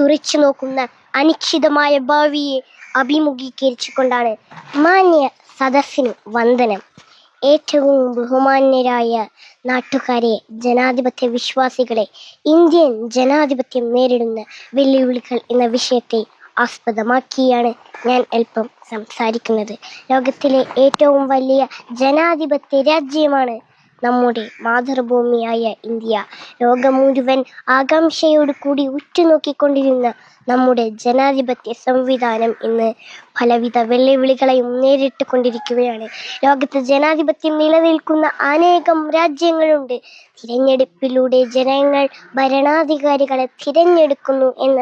തുറച്ചു നോക്കുന്ന അനിശ്ചിതമായ ഭാവിയെ അഭിമുഖീകരിച്ചുകൊണ്ടാണ് മാന്യ സദസ്സിന് വന്ദനം. ഏറ്റവും ബഹുമാന്യരായ നാട്ടുകാരെ ജനാധിപത്യ വിശ്വാസികളെ ഇന്ത്യൻ ജനാധിപത്യം നേരിടുന്ന വെല്ലുവിളികൾ എന്ന വിഷയത്തെ ആസ്പദമാക്കിയാണ് ഞാൻ അല്പം സംസാരിക്കുന്നത്. ലോകത്തിലെ ഏറ്റവും വലിയ ജനാധിപത്യ രാജ്യമാണ് നമ്മുടെ മാതൃഭൂമിയായ ഇന്ത്യ. ലോകം മുഴുവൻ ആകാംക്ഷയോട് കൂടി ഉറ്റുനോക്കിക്കൊണ്ടിരുന്ന നമ്മുടെ ജനാധിപത്യ സംവിധാനം ഇന്ന് പലവിധ വെല്ലുവിളികളെയും നേരിട്ട് കൊണ്ടിരിക്കുകയാണ് ലോകത്ത് ജനാധിപത്യം നിലനിൽക്കുന്ന അനേകം രാജ്യങ്ങളുണ്ട്. തിരഞ്ഞെടുപ്പിലൂടെ ജനങ്ങൾ ഭരണാധികാരികളെ തിരഞ്ഞെടുക്കുന്നു എന്ന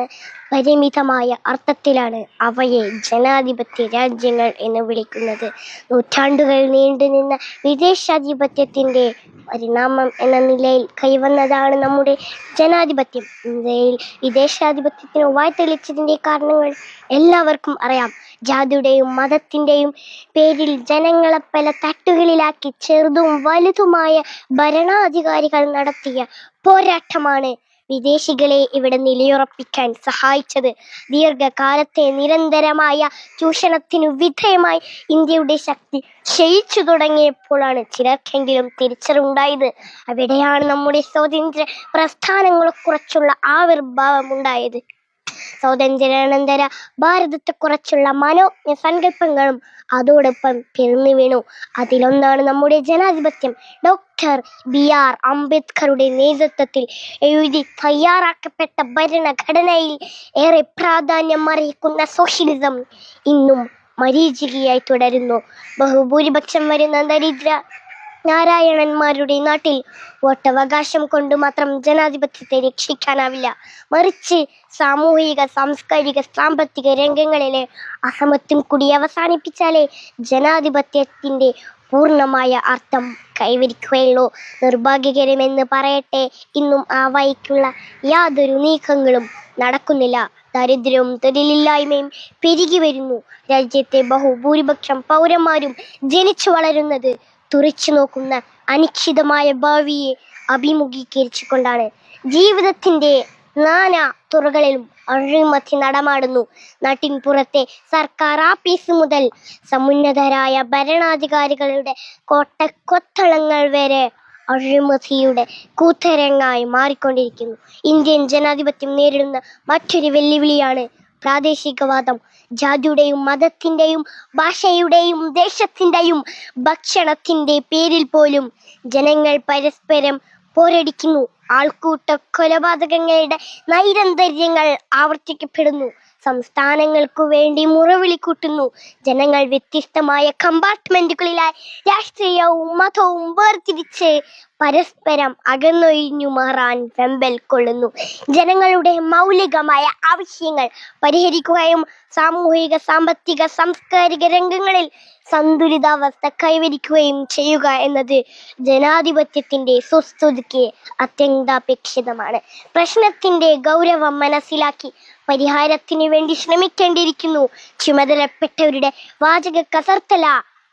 പരിമിതമായ അർത്ഥത്തിലാണ് അവയെ ജനാധിപത്യ രാജ്യങ്ങൾ എന്ന് വിളിക്കുന്നത്. നൂറ്റാണ്ടുകൾ നീണ്ടുനിന്ന വിദേശാധിപത്യത്തിന്റെ പരിണാമം എന്ന നിലയിൽ കൈവന്നതാണ് നമ്മുടെ ജനാധിപത്യം. ഇന്ത്യയിൽ വിദേശാധിപത്യത്തിന് വായ്തെളിച്ചതിന്റെ കാരണങ്ങൾ എല്ലാവർക്കും അറിയാം. ജാതിയുടെയും മതത്തിന്റെയും പേരിൽ ജനങ്ങളെ പല തട്ടുകളിലാക്കി ചെറുതും വലുതുമായ ഭരണാധികാരികൾ നടത്തിയ പോരാട്ടമാണ് വിദേശികളെ ഇവിടെ നിലയുറപ്പിക്കാൻ സഹായിച്ചത്. ദീർഘകാലത്തെ നിരന്തരമായ ചൂഷണത്തിനു വിധേയമായി ഇന്ത്യയുടെ ശക്തി ക്ഷയിച്ചു തുടങ്ങിയപ്പോഴാണ് ചിലർക്കെങ്കിലും തിരിച്ചറിവുണ്ടായത്. അവിടെയാണ് നമ്മുടെ സ്വാതന്ത്ര്യ പ്രസ്ഥാനങ്ങളെക്കുറിച്ചുള്ള ആവിർഭാവം ഉണ്ടായത്. സ്വാതന്ത്ര്യാനന്തര ഭാരതത്തെക്കുറിച്ചുള്ള മനോജ്ഞ സങ്കല്പങ്ങളും അതോടൊപ്പം പിറന്നു വീണു. അതിലൊന്നാണ് നമ്മുടെ ജനാധിപത്യം. ഡോക്ടർ ബി ആർ അംബേദ്കറുടെ നേതൃത്വത്തിൽ എഴുതി തയ്യാറാക്കപ്പെട്ട ഭരണഘടനയിൽ ഏറെ പ്രാധാന്യം അറിയിക്കുന്ന സോഷ്യലിസം ഇന്നും മരീചികയായി തുടരുന്നു. ബഹുഭൂരിപക്ഷം വരുന്ന ദരിദ്ര നാരായണന്മാരുടെ നാട്ടിൽ വോട്ടവകാശം കൊണ്ട് മാത്രം ജനാധിപത്യത്തെ രക്ഷിക്കാനാവില്ല. മറിച്ച് സാമൂഹിക സാംസ്കാരിക സാമ്പത്തിക രംഗങ്ങളിലെ അസമത്വം കൂടി അവസാനിപ്പിച്ചാലേ ജനാധിപത്യത്തിന്റെ പൂർണമായ അർത്ഥം കൈവരിക്കുകയുള്ളൂ. നിർഭാഗ്യകരമെന്ന് പറയട്ടെ ഇന്നും ആ വഴിക്കുള്ള യാതൊരു നീക്കങ്ങളും നടക്കുന്നില്ല. ദരിദ്രവും തൊഴിലില്ലായ്മയും പെരുകി വരുന്നു. രാജ്യത്തെ ബഹുഭൂരിപക്ഷം പൗരന്മാരും ജനിച്ചു വളരുന്നത് തുറച്ചു നോക്കുന്ന അനിശ്ചിതമായ ഭാവിയെ അഭിമുഖീകരിച്ചുകൊണ്ടാണ് ജീവിതത്തിന്റെ നാനാ തുറകളിലും അഴിമതി നടമാടുന്നു. നാട്ടിൻ പുറത്തെ സർക്കാർ ആഫീസ് മുതൽ സമുന്നതരായ ഭരണാധികാരികളുടെ കോട്ടക്കൊത്തളങ്ങൾ വരെ അഴിമതിയുടെ കൂത്തരങ്ങായി മാറിക്കൊണ്ടിരിക്കുന്നു. ഇന്ത്യൻ ജനാധിപത്യം നേരിടുന്ന മറ്റൊരു വെല്ലുവിളിയാണ് പ്രാദേശികവാദം. ജാതിയുടെയും മതത്തിന്റെയും ഭാഷയുടെയും ദേശത്തിന്റെയും ഭക്ഷണത്തിന്റെ പേരിൽ പോലും ജനങ്ങൾ പരസ്പരം പോരടിക്കുന്നു. ആൾക്കൂട്ട കൊലപാതകങ്ങളുടെ നൈരന്തര്യങ്ങൾ ആവർത്തിക്കപ്പെടുന്നു. സംസ്ഥാനങ്ങൾക്കു വേണ്ടി മുറവിളി കൂട്ടുന്നു. ജനങ്ങൾ വ്യത്യസ്തമായ കമ്പാർട്ട്മെന്റുകളിലായി രാഷ്ട്രീയവും മതവും വേർതിരിച്ച് പരസ്പരം അകന്നൊഴിഞ്ഞു മാറാൻ വെമ്പൽ കൊള്ളുന്നു. ജനങ്ങളുടെ മൗലികമായ ആവശ്യങ്ങൾ പരിഹരിക്കുകയും സാമൂഹിക സാമ്പത്തിക സാംസ്കാരിക രംഗങ്ങളിൽ സന്തുലിതാവസ്ഥ കൈവരിക്കുകയും ചെയ്യുക എന്നത് ജനാധിപത്യത്തിന്റെ സുസ്ഥിതിക്ക് അത്യന്താപേക്ഷിതമാണ്. പ്രശ്നത്തിന്റെ ഗൗരവം മനസ്സിലാക്കി പരിഹാരത്തിന് വേണ്ടി ശ്രമിക്കേണ്ടിയിരിക്കുന്നു. ചുമതലപ്പെട്ടവരുടെ വാചക കസർത്തല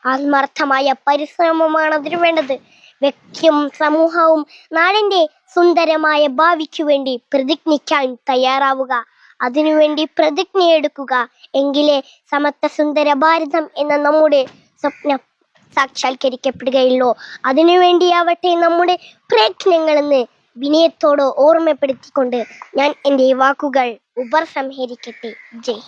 ആത്മാർത്ഥമായ പരിശ്രമമാണ് അതിനു വേണ്ടത്. വ്യക്തിയും സമൂഹവും നാടിന്റെ സുന്ദരമായ ഭാവിക്കു വേണ്ടി പ്രതിജ്ഞിക്കാൻ തയ്യാറാവുക. അതിനുവേണ്ടി പ്രതിജ്ഞയെടുക്കുക എങ്കിലേ സമത്വ സുന്ദര ഭാരതം എന്ന നമ്മുടെ സ്വപ്നം സാക്ഷാത്കരിക്കപ്പെടുകയുള്ളൂ. അതിനുവേണ്ടിയാവട്ടെ നമ്മുടെ പ്രയത്നങ്ങളെന്ന് വിനയത്തോട് ഓർമ്മപ്പെടുത്തിക്കൊണ്ട് ഞാൻ എന്റെ വാക്കുകൾ ഉപസംഹരിക്കട്ടെ. ജയ്